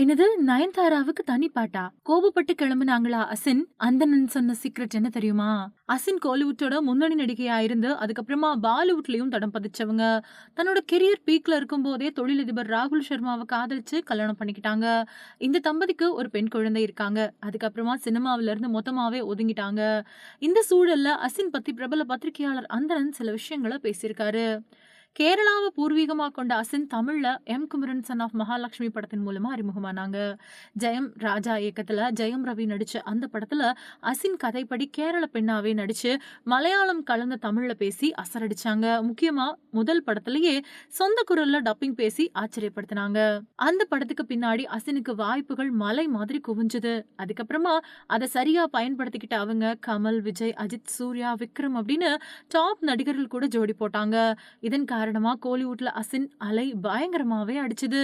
என்னது நயன்தாராவுக்கு தனி பாட்டா? கோபப்பட்டு கிளம்புனாங்களா அசின்? அந்தனன் சொன்ன சீக்ரெட் என்ன தெரியுமா? அசின் கோலிவுட்டோட முன்னணி நடிகையா இருந்து அதுக்கப்புறமா பாலிவுட்லயும் தடம் பதிச்சவங்க. தன்னோட கெரியர் பீக்ல இருக்கும் போதே தொழிலதிபர் ராகுல் சர்மாவை காதலிச்சு கல்யாணம் பண்ணிக்கிட்டாங்க. இந்த தம்பதிக்கு ஒரு பெண் குழந்தை இருக்காங்க. அதுக்கப்புறமா சினிமாவில இருந்து மொத்தமாவே ஒதுங்கிட்டாங்க. இந்த சூழல்ல அசின் பத்தி பிரபல பத்திரிகையாளர் அந்தனன் சில விஷயங்களை பேசியிருக்காரு. கேரளாவை பூர்வீகமாக கொண்ட அசின் தமிழில் M. Kumaran son of Mahalakshmi படத்தின் மூலமாக அறிமுகமானாங்க. ஜெயம் ராஜா இயக்கத்தில் ஜெயம் ரவி நடித்த அந்த படத்தில் அசின் கதைப்படி கேரள பெண்ணாவே நடித்து மலையாளம் கலந்த தமிழில் பேசி அசரடிச்சாங்க. முக்கியமாக முதல் படத்துலேயே சொந்த குரலில் டப்பிங் பேசி ஆச்சரியப்படுத்தினாங்க. அந்த படத்துக்கு பின்னாடி அசினுக்கு வாய்ப்புகள் மலை மாதிரி குவிஞ்சுது. அதுக்கப்புறமா அதை சரியாக பயன்படுத்திக்கிட்ட அவங்க கமல் விஜய் அஜித் சூர்யா விக்ரம் அப்படின்னு டாப் நடிகர்கள் கூட ஜோடி போட்டாங்க. இதன் காரணம் கோலிவுட்ல அசின் அலை பயங்கரமாவே அடிச்சுது.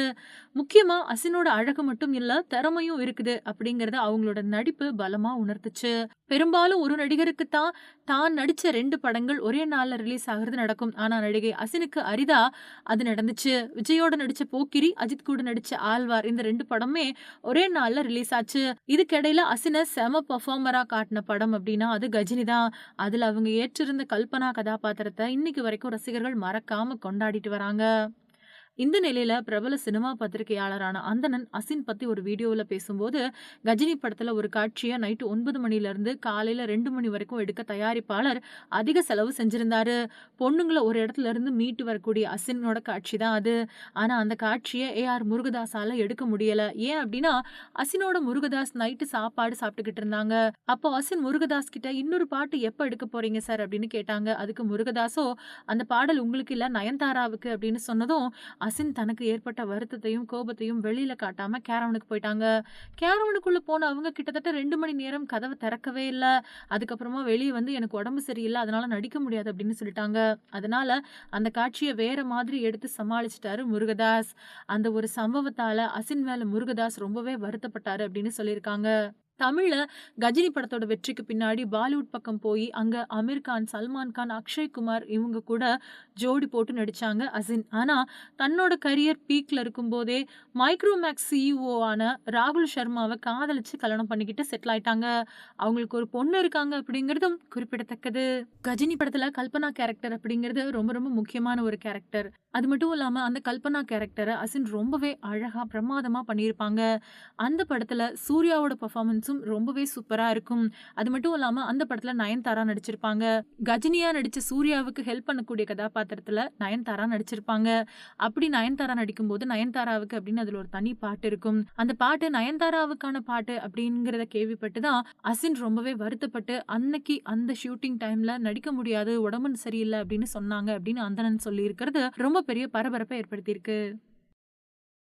முக்கியமா அசினோட அழகு மட்டும் இல்ல திறமையும் இருக்குது அப்படிங்கறத அவங்களோட நடிப்பு பலமா உணர்த்துச்சு. பெரும்பாலும் ஒரு நடிகருக்கு தான் தான் நடிச்ச ரெண்டு படங்கள் ஒரே நாள்ல ரிலீஸ் ஆகிறது நடக்கும். ஆனா நடிகை அசினுக்கு அரிதா அது நடந்துச்சு. விஜயோட நடிச்ச போக்கிரி அஜித் கூட நடிச்ச ஆழ்வார் இந்த ரெண்டு படமே ஒரே நாள்ல ரிலீஸ் ஆச்சு. இதுக்கிடையில அசினை செம பர்ஃபார்மரா காட்டின படம் அப்படின்னா அது கஜினி தான் அதுல அவங்க ஏற்றிருந்த கல்பனா கதாபாத்திரத்தை இன்னைக்கு வரைக்கும் ரசிகர்கள் மறக்காம கொண்டாடிட்டு வராங்க. இந்த நிலையில பிரபல சினிமா பத்திரிகையாளரான அந்தணன் அசின் பத்தி ஒரு வீடியோவில் பேசும்போது கஜினி படத்துல ஒரு காட்சியை நைட்டு ஒன்பது மணில இருந்து காலையில ரெண்டு மணி வரைக்கும் எடுக்க தயாரிப்பாளர் அதிக செலவு செஞ்சிருந்தாரு. பொண்ணுங்களை ஒரு இடத்துல இருந்து மீட்டு வரக்கூடிய அசினோட காட்சி தான் அது. ஆனா அந்த காட்சியை ஏ ஆர் முருகதாஸால எடுக்க முடியல. ஏன் அப்படின்னா அசினோட முருகதாஸ் நைட்டு சாப்பாடு சாப்பிட்டுக்கிட்டு இருந்தாங்க. அப்போ அசின் முருகதாஸ் கிட்ட இன்னொரு பாட்டு எப்ப எடுக்க போறீங்க சார்? அப்படின்னு கேட்டாங்க. அதுக்கு முருகதாஸோ அந்த பாடல் உங்களுக்கு இல்ல நயன்தாராவுக்கு அப்படின்னு சொன்னதும் அசின் தனக்கு ஏற்பட்ட வருத்தத்தையும் கோபத்தையும் வெளியில காட்டாம கேரவனுக்கு போயிட்டாங்க. கேரவனுக்குள்ள போன அவங்க கிட்டத்தட்ட ரெண்டு மணி நேரம் கதவை திறக்கவே இல்லை. அதுக்கப்புறமா வெளியே வந்து எனக்கு உடம்பு சரியில்லை அதனால நடிக்க முடியாது அப்படின்னு சொல்லிட்டாங்க. அதனால அந்த காட்சியை வேற மாதிரி எடுத்து சமாளிச்சிட்டாரு முருகதாஸ். அந்த ஒரு சம்பவத்தால அசின் மேல முருகதாஸ் ரொம்பவே வருத்தப்பட்டாரு அப்படின்னு சொல்லியிருக்காங்க. தமிழில் கஜினி படத்தோட வெற்றிக்கு பின்னாடி பாலிவுட் பக்கம் போய் அங்க அமீர் கான் சல்மான் கான் அக்ஷய் குமார் இவங்க கூட ஜோடி போட்டு நடிச்சாங்க அசின். ஆனா தன்னோட கரியர் பீக்ல இருக்கும்போதே மைக்ரோமேக்ஸ் சிஇஓ ஆன ராகுல் சர்மாவை காதலிச்சு கல்யாணம் பண்ணிக்கிட்டு செட்டில் ஆயிட்டாங்க. அவங்களுக்கு ஒரு பொண்ணு இருக்காங்க அப்படிங்கிறதும் குறிப்பிடத்தக்கது. கஜினி படத்துல கல்பனா கேரக்டர் அப்படிங்கிறது ரொம்ப ரொம்ப முக்கியமான ஒரு கேரக்டர் அது மட்டும் இல்லாம அந்த கல்பனா கேரக்டரை அசின் ரொம்பவே அழகா பிரமாதமா பண்ணியிருப்பாங்க. அந்த படத்துல சூர்யாவோட பர்ஃபார்மன்ஸும் ரொம்பவே சூப்பராக இருக்கும். அது மட்டும் இல்லாமல் அந்த படத்தில் நயன்தாரா நடிச்சிருப்பாங்க. கஜினியா நடித்த சூர்யாவுக்கு ஹெல்ப் பண்ணக்கூடிய கதாபாத்திரத்தில் நயன்தாரா நடிச்சிருப்பாங்க. அப்படி நயன்தாரா நடிக்கும்போது நயன்தாராவுக்கு அப்படின்னு அதில் ஒரு தனி பாட்டு இருக்கும். அந்த பாட்டு நயன்தாராவுக்கான பாட்டு அப்படிங்கிறத கேள்விப்பட்டு தான் அசின் ரொம்பவே வருத்தப்பட்டு அன்னைக்கு அந்த ஷூட்டிங் டைமில் நடிக்க முடியாது உடம்பு சரியில்லை அப்படின்னு சொன்னாங்க அப்படின்னு அந்தனன் சொல்லியிருக்கிறது ரொம்ப பெரிய பரபரப்பை ஏற்படுத்தியிருக்கு.